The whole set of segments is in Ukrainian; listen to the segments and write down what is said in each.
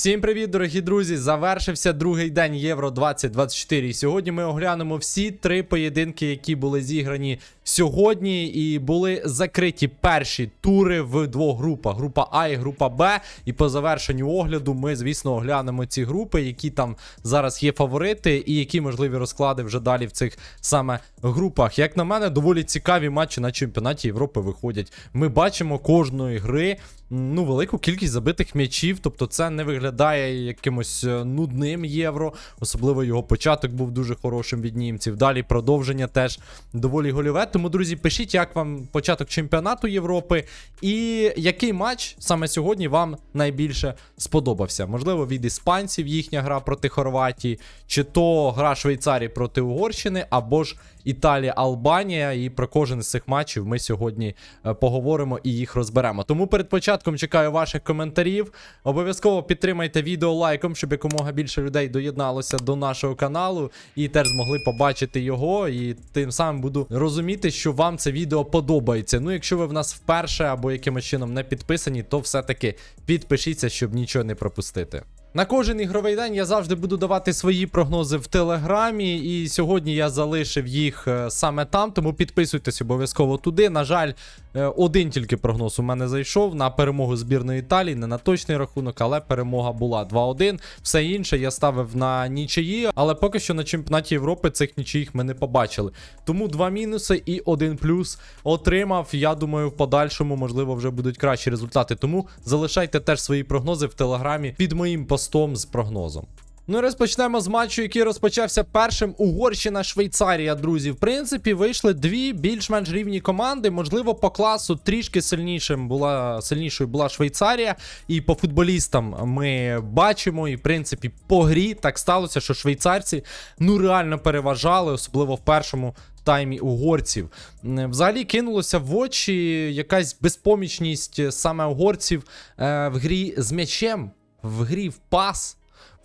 Всім привіт, дорогі друзі! Завершився другий день Євро 2024. І сьогодні ми оглянемо всі три поєдинки, які були зіграні сьогодні, і були закриті перші тури в двох групах: група А і група Б. І по завершенню огляду ми, звісно, оглянемо ці групи, які там зараз є фаворити, і які можливі розклади вже далі в цих саме групах. Як на мене, доволі цікаві матчі на чемпіонаті Європи виходять. Ми бачимо кожної гри ну, велику кількість забитих м'ячів. Тобто, це не виглядає якимось е, нудним євро. Особливо його початок був дуже хорошим від німців. Далі продовження теж доволі гольове. Тому, друзі, пишіть, як вам початок чемпіонату Європи, і який матч саме сьогодні вам найбільше сподобався. Можливо, від іспанців їхня гра проти Хорватії, чи то гра Швейцарії проти Угорщини, або ж Італія, Албанія. І про кожен з цих матчів ми сьогодні е, поговоримо і їх розберемо. Тому перед початком чекаю ваших коментарів. Обов'язково підтримайте відео лайком, щоб якомога більше людей доєдналося до нашого каналу і теж змогли побачити його. І тим самим буду розуміти, що вам це відео подобається. Ну, якщо ви в нас вперше або якимось чином не підписані, то все-таки підпишіться, щоб нічого не пропустити. На кожен ігровий день я завжди буду давати свої прогнози в телеграмі, і сьогодні я залишив їх е, саме там, тому підписуйтесь обов'язково туди. На жаль, е, один тільки прогноз у мене зайшов на перемогу збірної Італії, не на точний рахунок, але перемога була 2-1. Все інше я ставив на нічиї, але поки що на чемпіонаті Європи цих нічиїх ми не побачили. Тому два мінуси і один плюс отримав. Я думаю, в подальшому, можливо, вже будуть кращі результати. Тому залишайте теж свої прогнози в телеграмі під моїм постом з прогнозом. Ну і розпочнемо з матчу, який розпочався першим. Угорщина, Швейцарія, друзі. В принципі, вийшли дві більш-менш рівні команди. Можливо, по класу трішки сильнішим була сильнішою була Швейцарія. І по футболістам ми бачимо, і в принципі, по грі так сталося, що швейцарці ну реально переважали, особливо в першому. Таймі угорців взагалі кинулося в очі якась безпомічність саме угорців е, в грі з м'ячем, в грі в пас.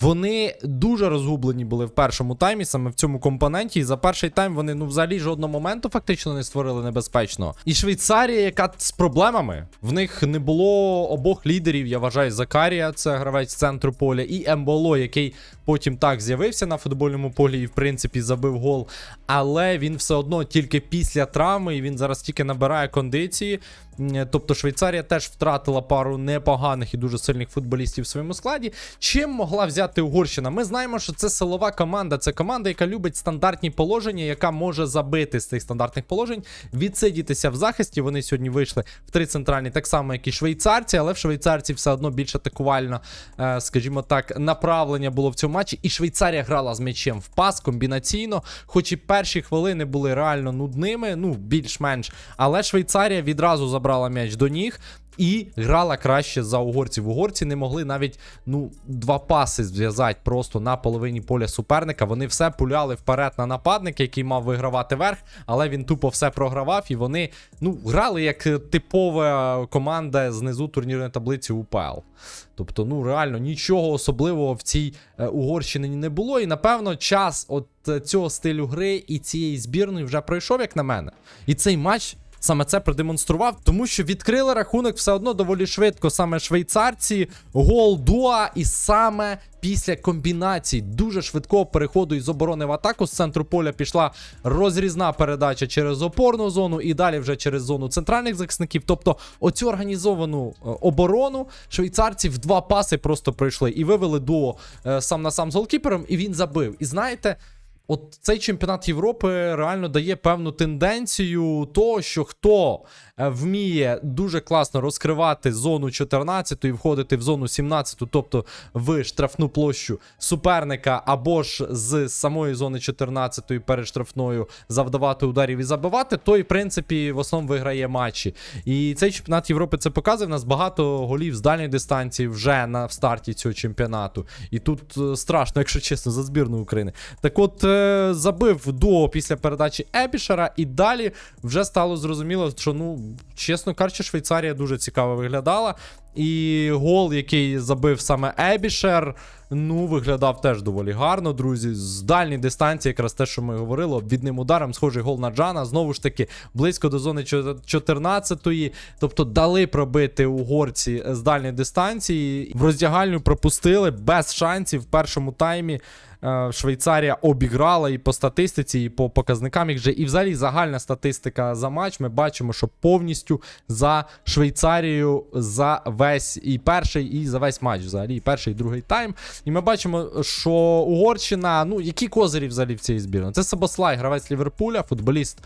Вони дуже розгублені були в першому таймі, саме в цьому компоненті. І за перший тайм вони ну взагалі жодного моменту фактично не створили небезпечного. І Швейцарія, яка з проблемами, в них не було обох лідерів. Я вважаю, Закарія, це гравець центру поля, і Емболо, який потім так з'явився на футбольному полі і в принципі забив гол. Але він все одно тільки після травми, і він зараз тільки набирає кондиції. М, Тобто Швейцарія теж втратила пару непоганих і дуже сильних футболістів в своєму складі. Чим могла взяти Угорщина? Ми знаємо, що це силова команда. Це команда, яка любить стандартні положення, яка може забити з цих стандартних положень, відсидітися в захисті. Вони сьогодні вийшли в три центральні, так само, як і швейцарці, але в швейцарці все одно більш атакувально, е, скажімо так, направлення було в цьому матчі. І Швейцарія грала з м'ячем в пас комбінаційно, хоч і перші хвилини були реально нудними, ну більш-менш. Але Швейцарія відразу забрала м'яч до ніг. І грала краще за угорців. Угорці не могли навіть ну два паси зв'язати просто на половині поля суперника. Вони все пуляли вперед на нападника, який мав вигравати верх, але він тупо все програвав. І вони ну грали як е, типова команда знизу турнірної таблиці УПЛ. Тобто, ну реально нічого особливого в цій е, Угорщині не було. І напевно час от е, цього стилю гри і цієї збірної вже пройшов, як на мене. І цей матч саме це продемонстрував, тому що відкрили рахунок все одно доволі швидко. Саме швейцарці, гол Дуа, і саме після комбінацій дуже швидкого переходу із оборони в атаку з центру поля пішла розрізна передача через опорну зону і далі вже через зону центральних захисників. Тобто, оцю організовану е, оборону швейцарці в два паси просто пройшли і вивели дуо е, сам на сам з голкіпером, і він забив. І знаєте. От цей чемпіонат Європи реально дає певну тенденцію того, що хто е, вміє дуже класно розкривати зону 14 і входити в зону 17, тобто в штрафну площу суперника, або ж з самої зони 14 перед штрафною завдавати ударів і забивати, той, в принципі, в основному виграє матчі. І цей чемпіонат Європи це показує. В нас багато голів з дальньої дистанції вже на старті цього чемпіонату. І тут е, страшно, якщо чесно, за збірну України. Так от забив дуо після передачі Ебішера, і далі вже стало зрозуміло, що ну, чесно кажучи, Швейцарія дуже цікаво виглядала. І гол, який забив саме Ебішер, ну, виглядав теж доволі гарно, друзі. З дальньої дистанції, якраз те, що ми говорили, обвідним ударом, схожий гол на Джана. Знову ж таки, близько до зони 14-ї. Тобто дали пробити угорці з дальньої дистанції. В роздягальню пропустили без шансів в першому таймі. Е, Швейцарія обіграла і по статистиці, і по показникам їх же. І взагалі загальна статистика за матч. Ми бачимо, що повністю за Швейцарією за весь і перший, і за весь матч, взагалі, і перший, і другий тайм. І ми бачимо, що Угорщина, ну які козирі взагалі в цій збірні? Це Сабослай, гравець Ліверпуля, футболіст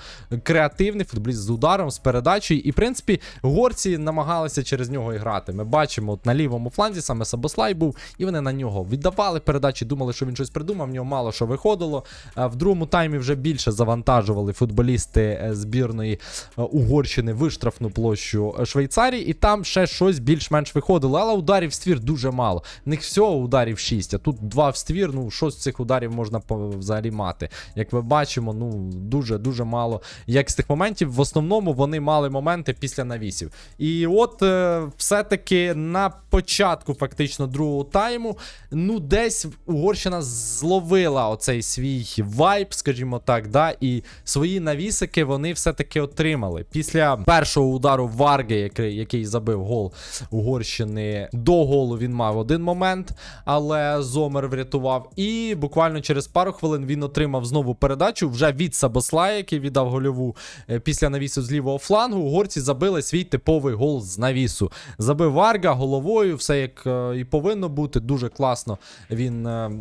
креативний, футболіст з ударом, з передачею. І, в принципі, угорці намагалися через нього і грати. Ми бачимо, от на лівому фланзі саме Сабослай був, і вони на нього віддавали передачі, думали, що він щось придумав, в нього мало що виходило. В другому таймі вже більше завантажували футболісти е, збірної е, Угорщини в штрафну площу е, Швейцарії, і там ще щось більш-менш виходило. Але ударів в ствір дуже мало. Них всього ударів 6, а тут два в ствір. Ну, що з цих ударів можна взагалі мати? Як ми бачимо, ну дуже-дуже мало якісних моментів. В основному вони мали моменти після навісів. І от е, все-таки на початку, фактично, другого тайму, ну десь Угорщина зловила оцей свій вайб, скажімо так, да, і свої навісики вони все-таки отримали. Після першого удару Варги, який, який забив гол Угорщини, до голу він мав один момент, але Зомер врятував. І буквально через пару хвилин він отримав знову передачу вже від Сабослая, який віддав гольову е, після навісу з лівого флангу. Угорці забили свій типовий гол з навісу. Забив Варга головою, все як е, і повинно бути. Дуже класно. Він, е,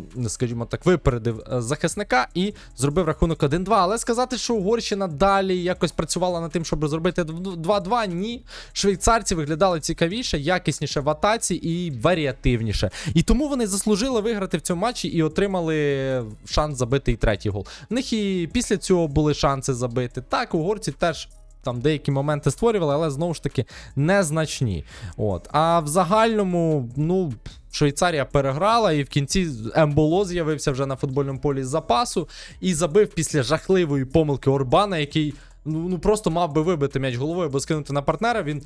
скажімо так, випередив е, захисника і зробив рахунок 1-2. Але сказати, що Угорщина далі якось працювала над тим, щоб зробити 2-2, ні. Швейцарці виглядали цікавіше, якісніше в атаці і варіативніше. І тому вони заслужили виграти в цьому матчі і отримали шанс забити і третій гол. В них і після цього були шанси забити. Так, угорці теж. Там деякі моменти створювали, але знову ж таки незначні. От. А в загальному, ну, Швейцарія переграла, і в кінці Емболо з'явився вже на футбольному полі з запасу і забив після жахливої помилки Орбана, який ну, ну просто мав би вибити м'яч головою або скинути на партнера. Він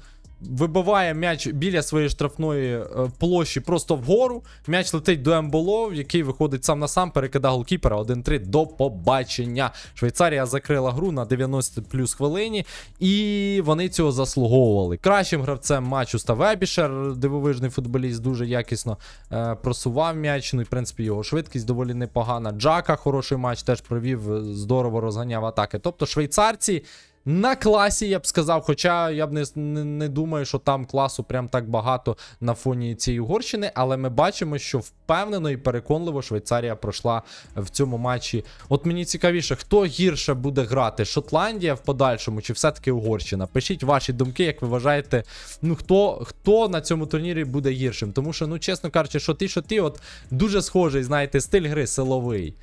вибиває м'яч біля своєї штрафної е, площі просто вгору. М'яч летить до Емболо, який виходить сам на сам, перекидає голкіпера 1-3 до побачення. Швейцарія закрила гру на 90 плюс хвилині, і вони цього заслуговували. Кращим гравцем матчу став Ебішер, дивовижний футболіст, дуже якісно е, просував м'яч. Ну і в принципі його швидкість доволі непогана. Джака хороший матч теж провів, е, здорово розганяв атаки. Тобто швейцарці. На класі, я б сказав, хоча я б не, не, не думаю, що там класу прям так багато на фоні цієї Угорщини, але ми бачимо, що впевнено і переконливо Швейцарія пройшла в цьому матчі. От мені цікавіше, хто гірше буде грати? Шотландія в подальшому чи все-таки Угорщина? Пишіть ваші думки, як ви вважаєте, ну хто, хто на цьому турнірі буде гіршим? Тому що, ну чесно кажучи, що ти, що ти, от дуже схожий, знаєте, стиль гри силовий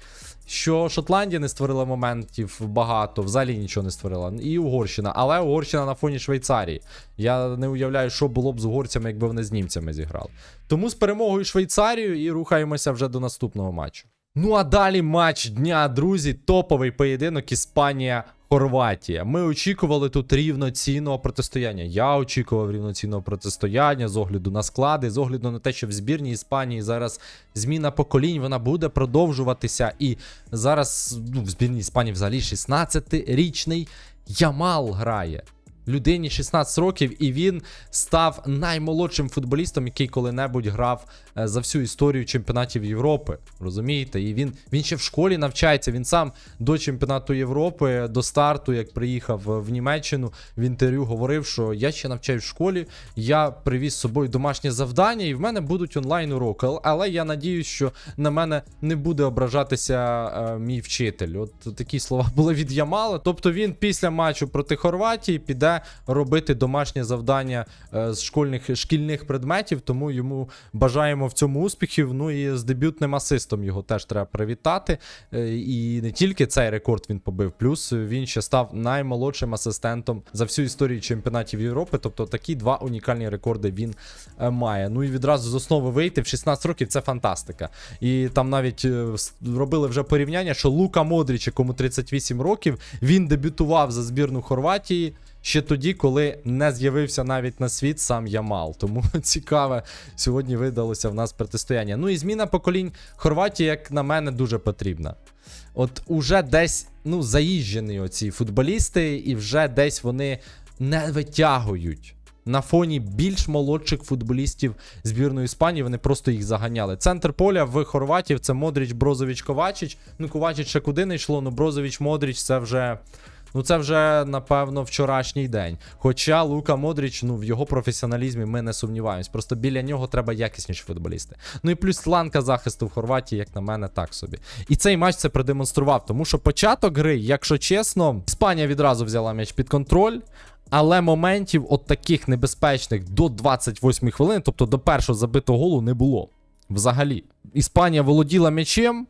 що Шотландія не створила моментів багато, взагалі нічого не створила. І Угорщина, але Угорщина на фоні Швейцарії. Я не уявляю, що було б з угорцями, якби вони з німцями зіграли. Тому з перемогою Швейцарію і рухаємося вже до наступного матчу. Ну а далі матч дня, друзі, топовий поєдинок Іспанія. Хорватія. Ми очікували тут рівноцінного протистояння. Я очікував рівноцінного протистояння з огляду на склади, з огляду на те, що в збірній Іспанії зараз зміна поколінь, вона буде продовжуватися. І зараз ну, в збірній Іспанії взагалі 16-річний Ямал грає. Людині 16 років, і він став наймолодшим футболістом, який коли-небудь грав е, за всю історію чемпіонатів Європи. Розумієте? І він, він ще в школі навчається. Він сам до чемпіонату Європи, до старту, як приїхав в Німеччину, в інтерв'ю говорив, що я ще навчаюсь в школі, я привіз з собою домашнє завдання, і в мене будуть онлайн уроки. Але я надіюсь, що на мене не буде ображатися е, мій вчитель. От такі слова були від Ямала. Тобто він після матчу проти Хорватії піде робити домашнє завдання е, з школьних шкільних предметів, тому йому бажаємо в цьому успіхів. Ну і з дебютним асистом його теж треба привітати. Е, І не тільки цей рекорд він побив, плюс він ще став наймолодшим асистентом за всю історію чемпіонатів Європи. Тобто такі два унікальні рекорди він е, має. Ну і відразу з основи вийти в 16 років це фантастика. І там навіть робили вже порівняння, що Лука Модріч, якому 38 років, він дебютував за збірну Хорватії. Ще тоді, коли не з'явився навіть на світ сам Ямал. Тому цікаве сьогодні видалося в нас протистояння. Ну і зміна поколінь Хорватії, як на мене, дуже потрібна. От уже десь ну, заїжджені оці футболісти, і вже десь вони не витягують. На фоні більш молодших футболістів збірної Іспанії вони просто їх заганяли. Центр поля в Хорватів це Модріч, Брозович, Ковачич. Ну, Ковачич ще куди не йшло, ну Брозович, Модріч це вже. Ну, це вже, напевно, вчорашній день. Хоча Лука Модріч, ну, в його професіоналізмі ми не сумніваємось. Просто біля нього треба якісніші футболісти. Ну і плюс ланка захисту в Хорватії, як на мене, так собі. І цей матч це продемонстрував, тому що початок гри, якщо чесно, Іспанія відразу взяла м'яч під контроль. Але моментів от таких небезпечних до 28 хвилин, тобто до першого забитого голу, не було. Взагалі. Іспанія володіла м'ячем,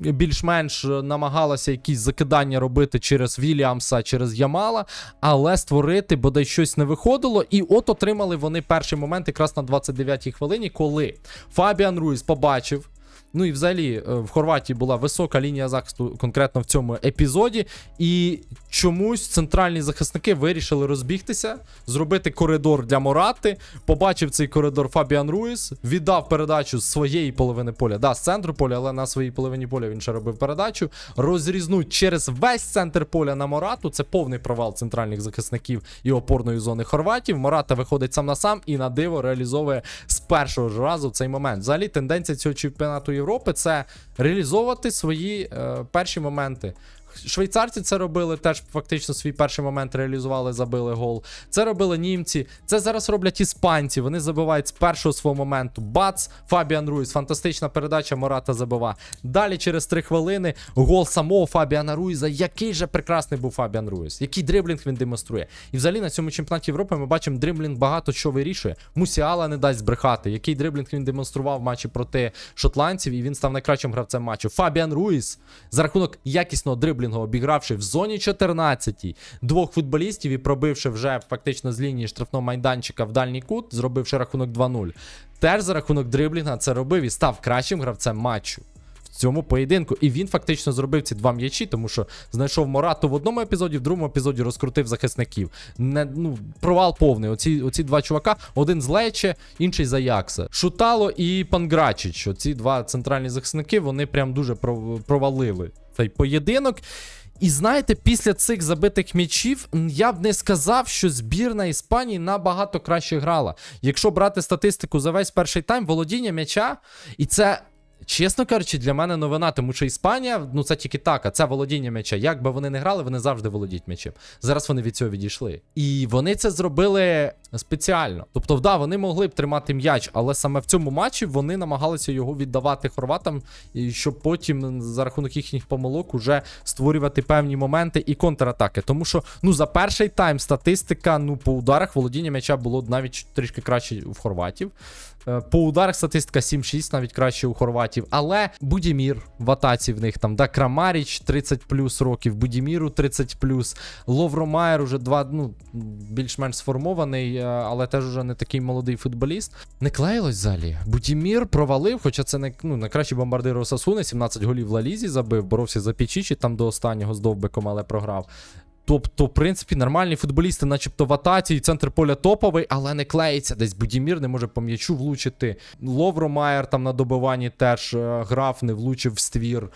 більш-менш намагалася якісь закидання робити через Вільямса, через Ямала, але створити бодай щось не виходило. І от отримали вони перший момент якраз на 29-й хвилині, коли Фабіан Руїс побачив. Ну і взагалі е, в Хорватії була висока лінія захисту конкретно в цьому епізоді. І чомусь центральні захисники вирішили розбігтися, зробити коридор для Морати. Побачив цей коридор Фабіан Руїс, віддав передачу з своєї половини поля. Да, з центру поля, але на своїй половині поля він ще робив передачу. Розрізнуть через весь центр поля на Морату. Це повний провал центральних захисників і опорної зони Хорватів. Мората виходить сам на сам і на диво реалізовує з першого ж разу цей момент. Взагалі, тенденція цього чемпіонату Європи це реалізовувати свої е, перші моменти. Швейцарці це робили, теж фактично свій перший момент реалізували, забили гол. Це робили німці. Це зараз роблять іспанці. Вони забивають з першого свого моменту. Бац, Фабіан Руїс. Фантастична передача Мората забива. Далі через три хвилини гол самого Фабіана Руїза. Який же прекрасний був Фабіан Руїс. Який дриблінг він демонструє. І взагалі на цьому чемпіонаті Європи ми бачимо, дриблінг багато що вирішує. Мусіала не дасть збрехати. Який дриблінг він демонстрував в матчі проти шотландців, і він став найкращим гравцем матчу. Фабіан Руїс за рахунок якісного дриблінгу, обігравши в зоні 14 двох футболістів і пробивши вже фактично з лінії штрафного майданчика в дальній кут, зробивши рахунок 2-0. Теж за рахунок дриблінга це робив і став кращим гравцем матчу. Цьому поєдинку. І він фактично зробив ці два м'ячі, тому що знайшов Морату в одному епізоді, в другому епізоді розкрутив захисників. Не, ну, провал повний. Оці, оці два чувака, один з Лече, інший з Аякса. Шутало і Панграчич. Оці два центральні захисники, вони прям дуже провалили цей поєдинок. І знаєте, після цих забитих м'ячів я б не сказав, що збірна Іспанії набагато краще грала. Якщо брати статистику за весь перший тайм, володіння м'яча, і це. Чесно кажучи, для мене новина, тому що Іспанія, ну це тільки така, це володіння м'яча. Як би вони не грали, вони завжди володіють м'ячем. Зараз вони від цього відійшли. І вони це зробили спеціально. Тобто, да, вони могли б тримати м'яч, але саме в цьому матчі вони намагалися його віддавати хорватам, і щоб потім за рахунок їхніх помилок уже створювати певні моменти і контратаки. Тому що ну за перший тайм статистика ну по ударах володіння м'яча було навіть трішки краще в хорватів. Е, По ударах статистика 7-6, навіть краще у хорватів. Але Будімір в атаці в них там, да, Крамаріч 30 плюс років, Будіміру 30 плюс, Ловромайер уже два, ну, більш-менш сформований, е, але теж уже не такий молодий футболіст. Не клеїлось залі. Будімір провалив, хоча це не ну, найкращий бомбардир Осасуни, 17 голів в Лалізі забив, боровся за Пічічі там до останнього з довбиком, але програв. Тобто, в принципі, нормальні футболісти, начебто в атаці, і центр поля топовий, але не клеїться. Десь Будімір не може по м'ячу влучити. Ловромаєр там на добиванні теж е, грав, не влучив в ствір.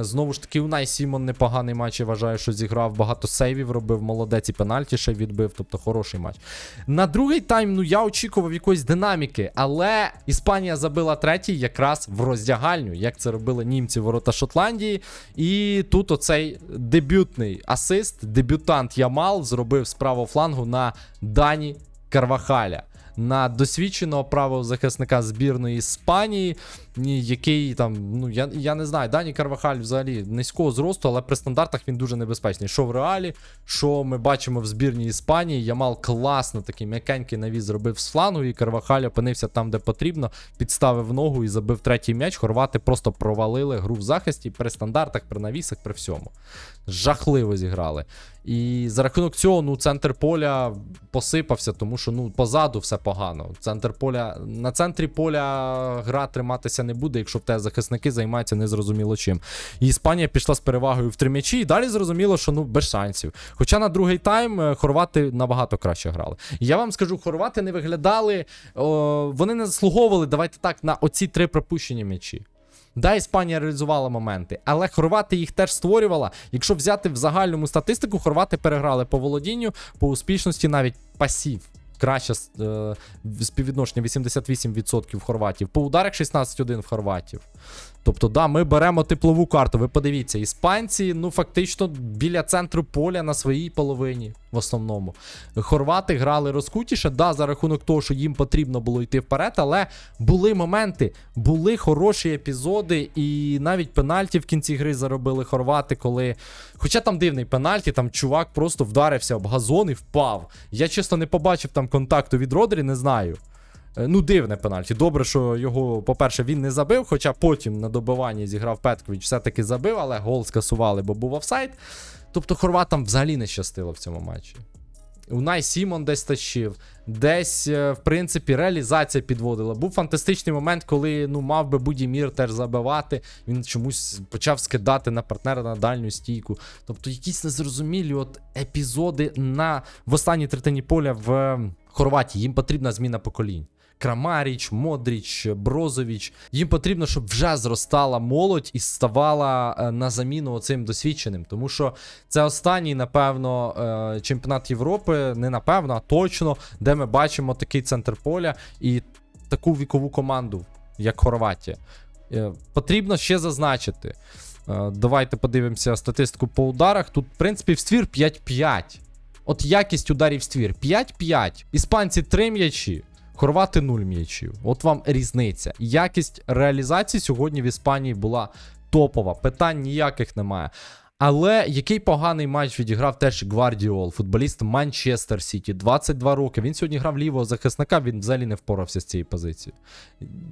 Знову ж таки, Унай Сімон непоганий матч, я вважаю, що зіграв. Багато сейвів робив, молодець і пенальті ще відбив, тобто хороший матч. На другий тайм, ну я очікував якоїсь динаміки, але Іспанія забила третій якраз в роздягальню, як це робили німці ворота Шотландії. І тут оцей дебютний асист, дебютант Ямал зробив з правого флангу на Дані Карвахаля. На досвідченого правого захисника збірної Іспанії, ні, який там, ну я, я не знаю, Дані Карвахаль взагалі низького зросту, але при стандартах він дуже небезпечний. Що в реалі, що ми бачимо в збірній Іспанії, Ямал класно такий м'якенький навіз зробив з флангу, і Карвахаль опинився там, де потрібно, підставив ногу і забив третій м'яч. Хорвати просто провалили гру в захисті при стандартах, при навісах, при всьому. Жахливо зіграли. І за рахунок цього, ну, центр поля посипався, тому що ну, позаду все погано. Центр поля, на центрі поля гра триматися не буде, якщо в тебе захисники займаються незрозуміло чим. І Іспанія пішла з перевагою в три м'ячі, і далі зрозуміло, що ну без шансів. Хоча на другий тайм е, хорвати набагато краще грали. Я вам скажу, хорвати не виглядали, о, вони не заслуговували, давайте так, на оці три пропущені м'ячі. Да, Іспанія реалізувала моменти, але хорвати їх теж створювала. Якщо взяти в загальному статистику, хорвати переграли по володінню, по успішності навіть пасів. Краще е, співвідношення 88% хорватів. По ударах 16-1 в хорватів. Тобто, да, ми беремо теплову карту. Ви подивіться, іспанці, ну фактично біля центру поля на своїй половині в основному. Хорвати грали розкутіше, да, за рахунок того, що їм потрібно було йти вперед, але були моменти, були хороші епізоди, і навіть пенальті в кінці гри заробили хорвати, коли. Хоча там дивний пенальті, там чувак просто вдарився об газон і впав. Я чесно не побачив там контакту від Родрі, не знаю. Е, Ну, дивне пенальті. Добре, що його, по-перше, він не забив, хоча потім на добиванні зіграв Петкович, все-таки забив, але гол скасували, бо був офсайд. Тобто хорватам взагалі не щастило в цьому матчі. Унай Сімон десь тащив, десь, е, в принципі, реалізація підводила. Був фантастичний момент, коли ну, мав би Будімір теж забивати. Він чомусь почав скидати на партнера на дальню стійку. Тобто якісь незрозумілі от епізоди на в останній третині поля в е, Хорватії. Їм потрібна зміна поколінь. Крамаріч, Модріч, Брозович. Їм потрібно, щоб вже зростала молодь і ставала е, на заміну оцим досвідченим. Тому що це останній, напевно, е, чемпіонат Європи, не напевно, а точно, де ми бачимо такий центр поля і таку вікову команду, як Хорватія. Е, Потрібно ще зазначити. Давайте подивимося статистику по ударах. Тут, в принципі, в ствір 5-5. От якість ударів ствір 5-5. Іспанці 3 м'ячі. Хорвати 0 м'ячів. От вам різниця. Якість реалізації сьогодні в Іспанії була топова. Питань ніяких немає. Але який поганий матч відіграв теж Гвардіол, футболіст Манчестер Сіті, 22 роки. Він сьогодні грав лівого захисника, він взагалі не впорався з цією позицією.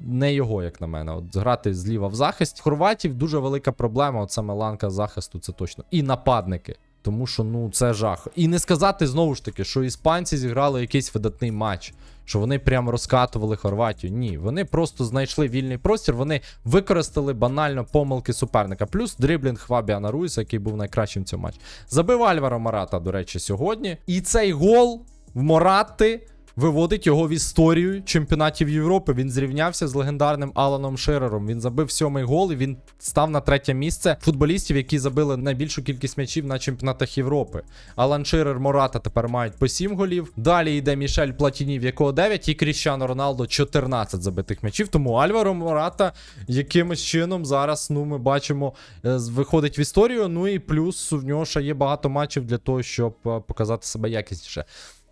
Не його, як на мене. От грати зліва в захист. Хорватів дуже велика проблема. От саме ланка захисту, це точно. І нападники. Тому що ну це жах. І не сказати знову ж таки, що іспанці зіграли якийсь видатний матч, що вони прямо розкатували Хорватію. Ні, вони просто знайшли вільний простір, вони використали банально помилки суперника. Плюс дриблінг Фабіана Руїса, який був найкращим в цьому матчі. Забив Альваро Марата, до речі, сьогодні. І цей гол в Моратти виводить його в історію чемпіонатів Європи. Він зрівнявся з легендарним Аланом Ширером. Він забив сьомий гол і він став на третє місце футболістів, які забили найбільшу кількість м'ячів на чемпіонатах Європи. Алан Ширер, Мората тепер мають по 7 голів. Далі йде Мішель Платіні, в якого 9, і Кріщано Роналдо 14 забитих м'ячів. Тому Альваро Мората якимось чином зараз ну ми бачимо е, виходить в історію. Ну і плюс в нього ще є багато матчів для того, щоб е, показати себе якісніше.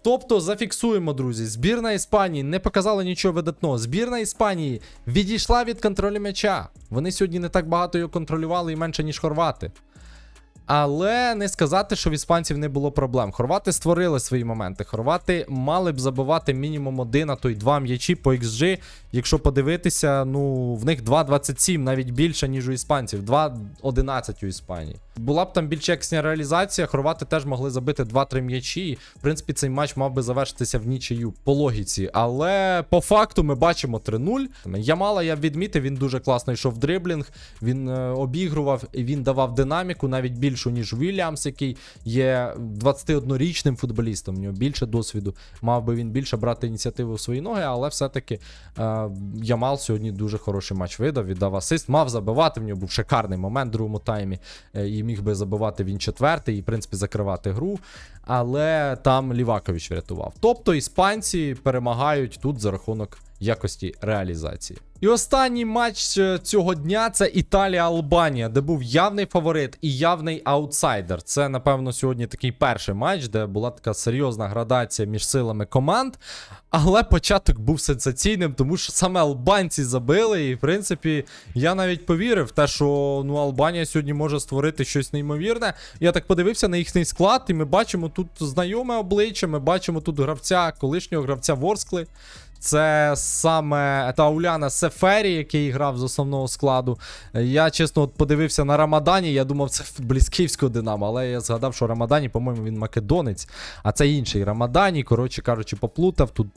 Тобто зафіксуємо, друзі, збірна Іспанії не показала нічого видатного. Збірна Іспанії відійшла від контролю м'яча. Вони сьогодні не так багато його контролювали і менше, ніж хорвати. Але не сказати, що в іспанців не було проблем. Хорвати створили свої моменти. Хорвати мали б забивати мінімум один, а то й два м'ячі по XG. Якщо подивитися, ну в них 2.27, навіть більше, ніж у іспанців. 2.11 у Іспанії. Була б там більш якісна реалізація. Хорвати теж могли забити 2-3 м'ячі. В принципі, цей матч мав би завершитися в нічию по логіці. Але по факту ми бачимо 3-0. Ямала я відмітив, він дуже класно йшов в дриблінг. Він е, обігрував він давав динаміку навіть більшу, ніж Вільямс, який є 21-річним футболістом. У нього більше досвіду. Мав би він більше брати ініціативу в свої ноги, але все-таки е, Ямал сьогодні дуже хороший матч видав, віддав асист. Мав забивати. В нього був шикарний момент в другому таймі. Е, і міг би забивати він четвертий, і, в принципі, закривати гру. Але там Лівакович врятував. Тобто іспанці перемагають тут за рахунок якості реалізації. І останній матч е, цього дня це Італія-Албанія, де був явний фаворит і явний аутсайдер. Це, напевно, сьогодні такий перший матч, де була така серйозна градація між силами команд. Але початок був сенсаційним, тому що саме албанці забили. І, в принципі, я навіть повірив те, що ну, Албанія сьогодні може створити щось неймовірне. Я так подивився на їхній склад, і ми бачимо тут знайоме обличчя, ми бачимо тут гравця, колишнього гравця Ворскли. Це саме Тауляна Сефері, який грав з основного складу. Я чесно от подивився на Рамадані. Я думав, це футболіст Динамо, але я згадав, що Рамадані, по-моєму, він македонець, а це інший Рамадані. Коротше кажучи, поплутав. Тут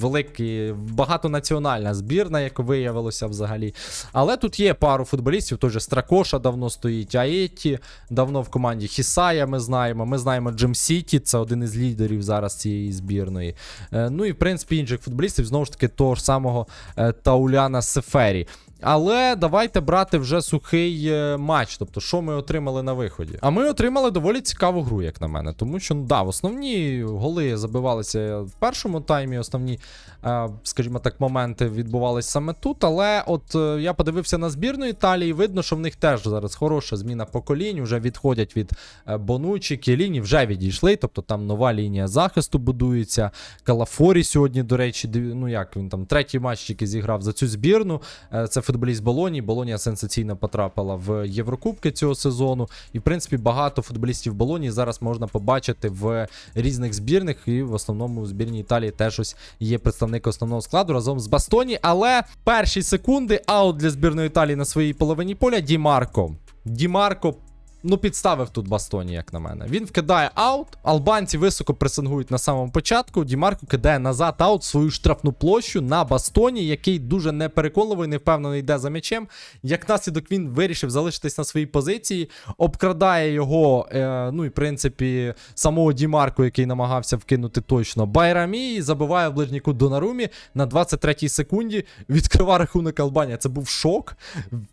великий, багатонаціональна збірна, як виявилося взагалі. Але тут є пару футболістів. Той же Стракоша давно стоїть, Аєті давно в команді Хісая. Ми знаємо. Ми знаємо Джим Сіті, це один із лідерів зараз цієї збірної. Е, Ну і в принципі інших футболістів, знову ж таки, того ж самого е, Тауляна Сефері. Але давайте брати вже сухий е, матч. Тобто, що ми отримали на виході? А ми отримали доволі цікаву гру, як на мене. Тому що, ну да, в основні голи забивалися в першому таймі, основні, е, скажімо так, моменти відбувалися саме тут. Але от е, я подивився на збірну Італії, видно, що в них теж зараз хороша зміна поколінь, вже відходять від Бонучі, Кіліні, вже відійшли. Тобто там нова лінія захисту будується. Калафорі сьогодні, до речі, ну як він там третій матч тільки зіграв за цю збірну. Це футболіст Болоні. Болонія сенсаційно потрапила в Єврокубки цього сезону. І, в принципі, багато футболістів Болонії зараз можна побачити в різних збірних. І в основному в збірній Італії теж ось є представник основного складу разом з Бастоні. Але перші секунди аут для збірної Італії на своїй половині поля Ді Дімарко. Дімарко Ну, підставив тут Бастоні, як на мене. Він вкидає аут. Албанці високо пресингують на самому початку. Дімарко кидає назад аут свою штрафну площу на Бастоні, який дуже непереконливий, невпевнений йде за м'ячем. Як наслідок він вирішив залишитись на своїй позиції, обкрадає його, е, ну і в принципі, самого Дімарко, який намагався вкинути точно Байрамі, і забиває в ближній кут Донарумі на 23-й секунді. Відкриває рахунок Албанія. Це був шок.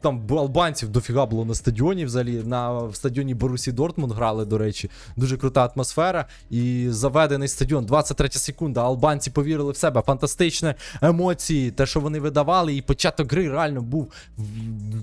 Там албанців дофіга було на стадіоні взагалі. На стадіоні Борусі Дортмунд грали, до речі. Дуже крута атмосфера. І заведений стадіон, 23 секунда. Албанці повірили в себе. Фантастичні емоції, те, що вони видавали, і початок гри реально був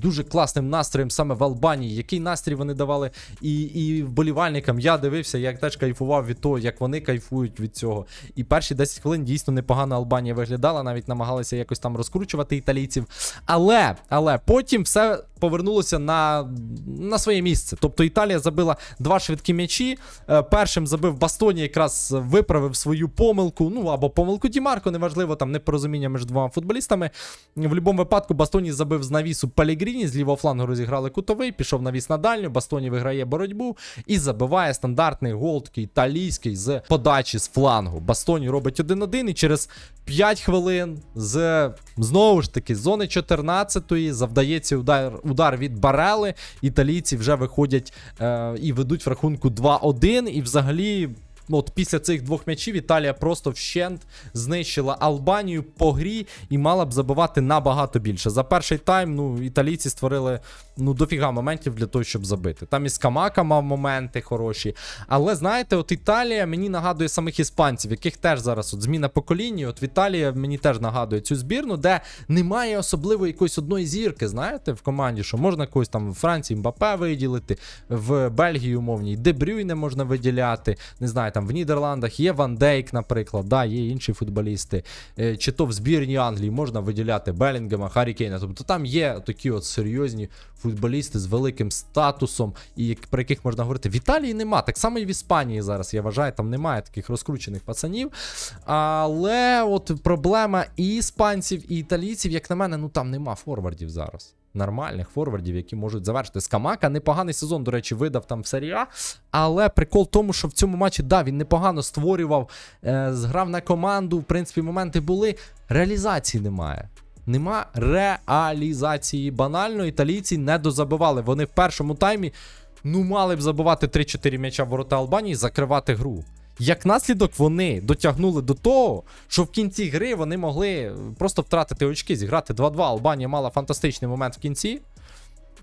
дуже класним настроєм саме в Албанії. Який настрій вони давали і, і вболівальникам. Я дивився, як теж кайфував від того, як вони кайфують від цього. І перші 10 хвилин дійсно непогано Албанія виглядала, навіть намагалися якось там розкручувати італійців. Але, але потім все повернулося на, на своє місце. Тобто Італія забила два швидкі м'ячі. Е, Першим забив Бастоні, якраз виправив свою помилку. Ну або помилку Дімарко, неважливо, там непорозуміння між двома футболістами. В будь-якому випадку Бастоні забив з навісу Пелігріні, з лівого флангу розіграли кутовий, пішов навіс на дальню. Бастоні виграє боротьбу і забиває стандартний гол, такий італійський з подачі з флангу. Бастоні робить 1-1 і через 5 хвилин з знову ж таки зони 14-ї завдається удар, удар від Барели. Італійці вже виходять е, і ведуть в рахунку 2-1. І взагалі. Ну, От після цих двох м'ячів Італія просто вщент знищила Албанію по грі і мала б забивати набагато більше. За перший тайм ну, італійці створили ну, дофіга моментів для того, щоб забити. Там і Скамака мав моменти хороші. Але знаєте, от Італія мені нагадує самих іспанців, яких теж зараз от зміна покоління. От в Італії мені теж нагадує цю збірну, де немає особливо якоїсь одної зірки, знаєте, в команді, що можна когось там в Франції Мбапе виділити, в Бельгії умовній Дебрюйне можна виділяти. Не знаю, там в Нідерландах є Ван Дейк, наприклад, да, є інші футболісти. Е, Чи то в збірній Англії можна виділяти Белінгема, Харі Кейна. Тобто там є такі от серйозні футболісти з великим статусом, і про яких можна говорити. В Італії нема. Так само і в Іспанії зараз, я вважаю, там немає таких розкручених пацанів. Але от проблема і іспанців, і італійців, як на мене, ну там нема форвардів зараз. Нормальних форвардів, які можуть завершити. Скамака непоганий сезон, до речі, видав там в серії А. Але прикол в тому, що в цьому матчі, да, він непогано створював, е, зграв на команду. В принципі, моменти були. Реалізації немає. Нема реалізації. Банально італійці не дозабивали. Вони в першому таймі ну мали б забивати 3-4 м'яча в ворота Албанії закривати гру. Як наслідок, вони дотягнули до того, що в кінці гри вони могли просто втратити очки, зіграти 2-2. Албанія мала фантастичний момент в кінці.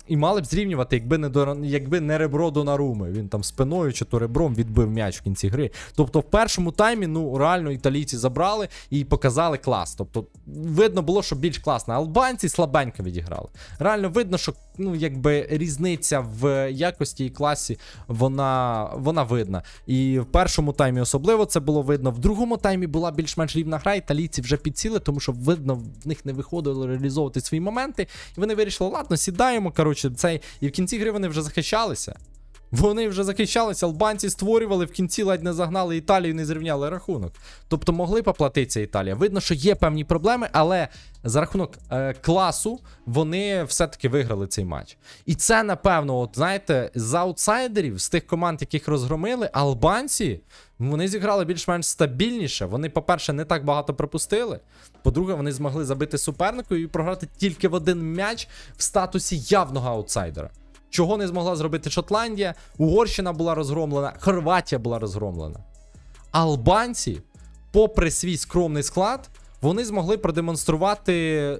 І мали б зрівнювати, якби не до якби не ребро Донаруми. Він там спиною чи то ребром відбив м'яч в кінці гри. Тобто, в першому таймі, ну реально італійці забрали і показали клас. Тобто, видно було, що більш класно. Албанці слабенько відіграли. Реально видно, що ну якби різниця в якості і класі вона, вона видна. І в першому таймі особливо це було видно. В другому таймі була більш-менш рівна гра. Італійці вже підсіли, тому що видно, в них не виходило реалізовувати свої моменти. І вони вирішили, ладно, сідаємо. Коротше, цей. І в кінці гри вони вже захищалися. Вони вже захищалися, албанці створювали, в кінці ледь не загнали Італію, не зрівняли рахунок. Тобто могли поплатитися Італія. Видно, що є певні проблеми, але за рахунок е, класу вони все-таки виграли цей матч. І це, напевно, от знаєте, з аутсайдерів, з тих команд, яких розгромили, албанці. Вони зіграли більш-менш стабільніше. Вони, по-перше, не так багато пропустили. По-друге, вони змогли забити супернику і програти тільки в один м'яч в статусі явного аутсайдера. Чого не змогла зробити Шотландія, Угорщина була розгромлена, Хорватія була розгромлена. Албанці, попри свій скромний склад, вони змогли продемонструвати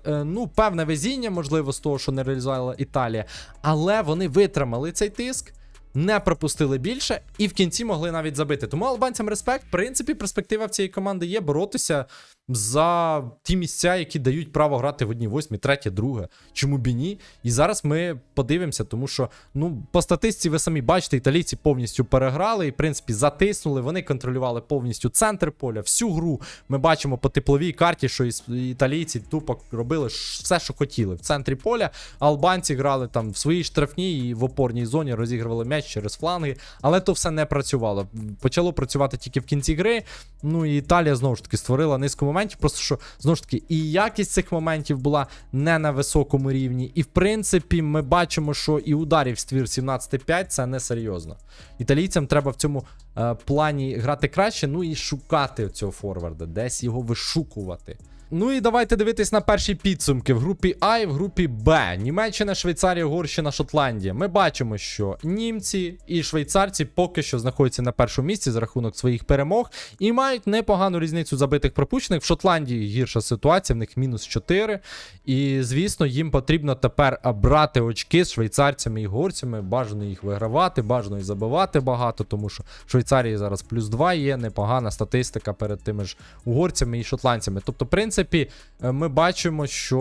е, ну, певне везіння, можливо, з того, що не реалізувала Італія, але вони витримали цей тиск. Не пропустили більше і в кінці могли навіть забити. Тому албанцям респект. В принципі, перспектива в цієї команди є боротися за ті місця, які дають право грати в одній восьмі, третє, друге. Чому б і ні? І зараз ми подивимося, тому що ну по статистиці ви самі бачите, італійці повністю переграли і, в принципі, затиснули. Вони контролювали повністю центр поля, всю гру. Ми бачимо по тепловій карті, що італійці тупо робили все, що хотіли в центрі поля. Албанці грали там в своїй штрафній і в опорній зоні, розігрували м'яч через фланги, але то все не працювало. Почало працювати тільки в кінці гри. Ну і Італія знову ж таки створила низку моментів. Просто що знову ж таки і якість цих моментів була не на високому рівні. І в принципі, ми бачимо, що і ударів ствір 17-5 це не серйозно. Італійцям треба в цьому е, плані грати краще, ну і шукати цього форварда, десь його вишукувати. Ну і давайте дивитись на перші підсумки в групі А і в групі Б. Німеччина, Швейцарія, Угорщина, Шотландія. Ми бачимо, що німці і швейцарці поки що знаходяться на першому місці за рахунок своїх перемог і мають непогану різницю забитих пропущених. В Шотландії гірша ситуація, в них мінус 4. І звісно, їм потрібно тепер брати очки з швейцарцями і горцями. Бажано їх вигравати, бажано і забивати багато, тому що в Швейцарії зараз плюс 2 є, непогана статистика перед тими ж угорцями і шотландцями. Тобто, в принципі, е, ми бачимо, що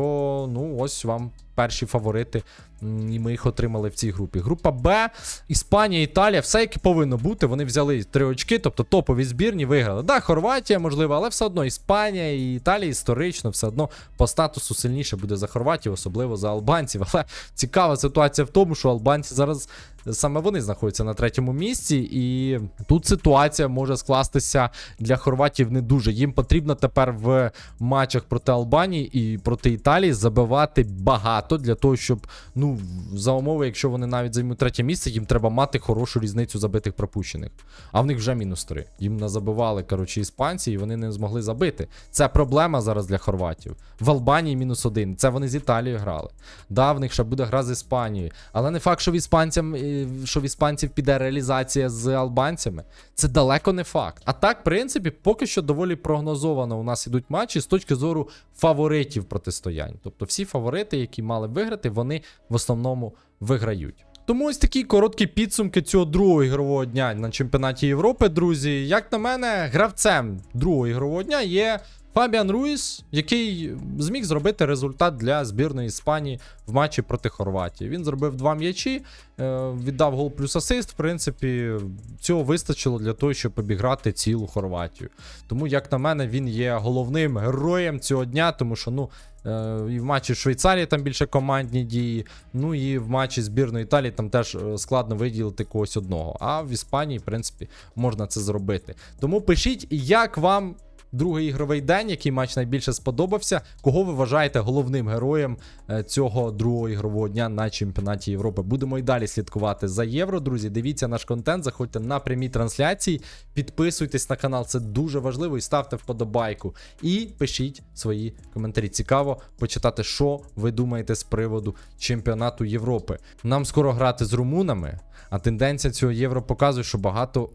ну ось вам перші фаворити, і ми їх отримали в цій групі. Група Б, Іспанія, Італія, все як і повинно бути. Вони взяли три очки, тобто топові збірні виграли. Да, Хорватія, можливо, але все одно Іспанія і Італія історично все одно по статусу сильніше буде за Хорватію, особливо за албанців. Але цікава ситуація в тому, що албанці зараз саме вони знаходяться на третьому місці, і тут ситуація може скластися для хорватів не дуже. Їм потрібно тепер в матчах проти Албанії і проти Італії забивати багато для того, щоб ну за умови, якщо вони навіть займуть третє місце, їм треба мати хорошу різницю забитих пропущених. А в них вже мінус три. Їм назабивали коротше іспанці, і вони не змогли забити. Це проблема зараз для хорватів. В Албанії мінус один. Це вони з Італією грали. Да, в них ще буде гра з Іспанією. Але не факт, що в іспанцям, е, що в іспанців піде реалізація з албанцями. Це далеко не факт. А так, в принципі, поки що доволі прогнозовано у нас ідуть матчі з точки зору фаворитів протистоянь. Тобто всі фаворити, які мали виграти, вони в основному виграють. Тому ось такі короткі підсумки цього другого ігрового дня на чемпіонаті Європи, друзі. Як на мене, гравцем другого ігрового дня є Фабіан Руїс, який зміг зробити результат для збірної Іспанії в матчі проти Хорватії. Він зробив два м'ячі, е, віддав гол плюс асист. В принципі, цього вистачило для того, щоб обіграти цілу Хорватію. Тому, як на мене, він є головним героєм цього дня, тому що ну. е, І в матчі Швейцарії там більше командні дії. Ну і в матчі збірної Італії там теж е, складно виділити когось одного. А в Іспанії, в принципі, можна це зробити. Тому пишіть, як вам другий ігровий день, який матч найбільше сподобався. Кого ви вважаєте головним героєм е, цього другого ігрового дня на чемпіонаті Європи? Будемо і далі слідкувати за євро, друзі. Дивіться наш контент, заходьте на прямі трансляції, підписуйтесь на канал, це дуже важливо. І ставте вподобайку. І пишіть свої коментарі. Цікаво почитати, що ви думаєте з приводу чемпіонату Європи. Нам скоро грати з румунами, а тенденція цього євро показує, що багато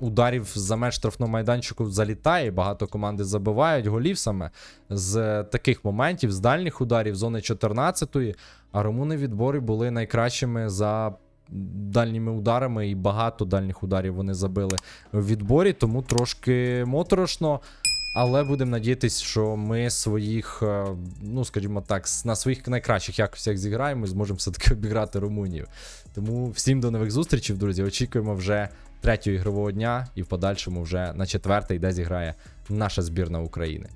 ударів за меж штрафного майданчику залітає. Багато команди забивають голів саме з таких моментів, з дальніх ударів, зони 14-ї. А румуни відбори були найкращими за дальніми ударами, і багато дальніх ударів вони забили в відборі, тому трошки моторошно. Але будемо надіятися, що ми своїх, е, ну скажімо так, на своїх найкращих якостях зіграємо і зможемо все-таки обіграти Румунію. Тому всім до нових зустрічей, друзі. Очікуємо вже третього ігрового дня і в подальшому вже на четвертий, де зіграє наша збірна України.